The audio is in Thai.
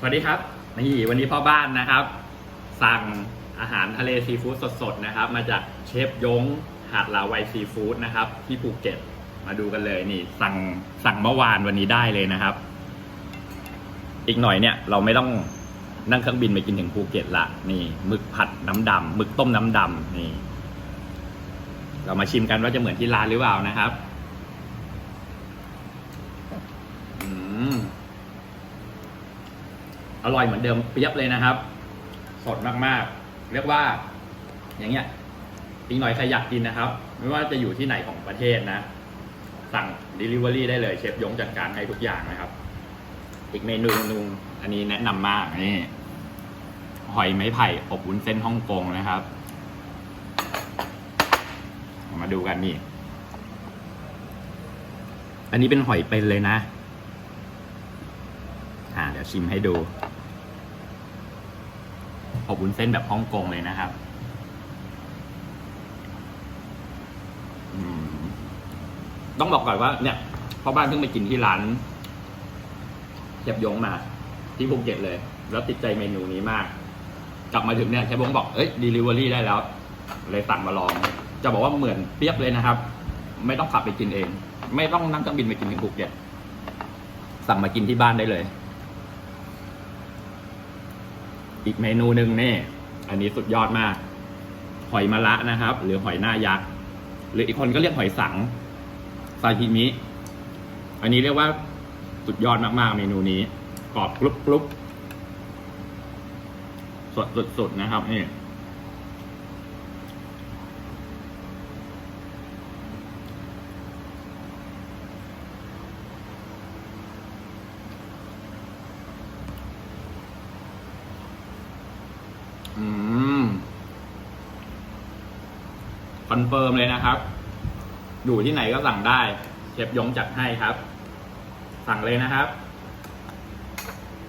สวัสดีครับนี่วันนี้พ่อบ้านนะครับ สั่งอาหารทะเลซีฟู้ดสดๆนะครับ มาจากเชฟยงหาดลาวัยซีฟู้ดนะครับ ที่ภูเก็ตมาดูกันเลยนี่สั่งสั่งเมื่อวานวันนี้ได้เลยนะครับ อีกหน่อยเนี่ยเราไม่ต้องนั่งเครื่องบินไปกินถึงภูเก็ตละนี่หมึกผัดน้ำดำหมึกต้มน้ำดำนี่ เรามาชิมกันว่าจะเหมือนที่ร้านหรือเปล่านะครับ อืม อร่อยเหมือนเดิมเปียบเลยนะครับ สดมากๆ เรียกว่า อย่างเงี้ยอีกหน่อยใครอยากกินนะครับ ไม่ว่าจะอยู่ที่ไหนของประเทศนะ สั่ง Delivery ได้เลยเชฟยงจัดการให้ทุกอย่างนะครับ อีกเมนูนึงอันนี้แนะนำมากนี่หอยไม้ไผ่อบวุ้นเส้นฮ่องกงนะครับ มาดูกันนี่ อันนี้เป็นหอยเป็นเลยนะ อ่า เดี๋ยวชิมให้ดู อบวุ้นเส้นแบบฮ่องกงเลยนะครับต้องบอกก่อนว่าเนี่ยพ่อบ้านเพิ่งไปกินที่ร้านเชฟยงมา ที่ภูเก็ตเลย แล้วติดใจเมนูนี้มาก กลับมาถึงเนี่ยเชฟยงบอกเอ้ย delivery ได้แล้ว เลยสั่งมาลอง จะบอกว่าเหมือนเปรียบเลยนะครับ ไม่ต้องขับไปกินเอง ไม่ต้องนั่งเครื่องบินไปกินถึงภูเก็ตสั่งมากินที่บ้านได้เลย อีกเมนูหนึ่งนี่ อันนี้สุดยอดมาก หอยมะระนะครับ หรือหอยหน้ายักษ์ หรืออีกคนก็เรียกหอยสังซาชิมิ อันนี้เรียกว่าสุดยอดมากๆ เมนูนี้ กรอบกรุบกรุบสดสุดๆนะครับนี่ คอนเฟิร์มเลยนะครับ อยู่ที่ไหนก็สั่งได้ เชฟยงจัดให้ครับ สั่งเลยนะครับ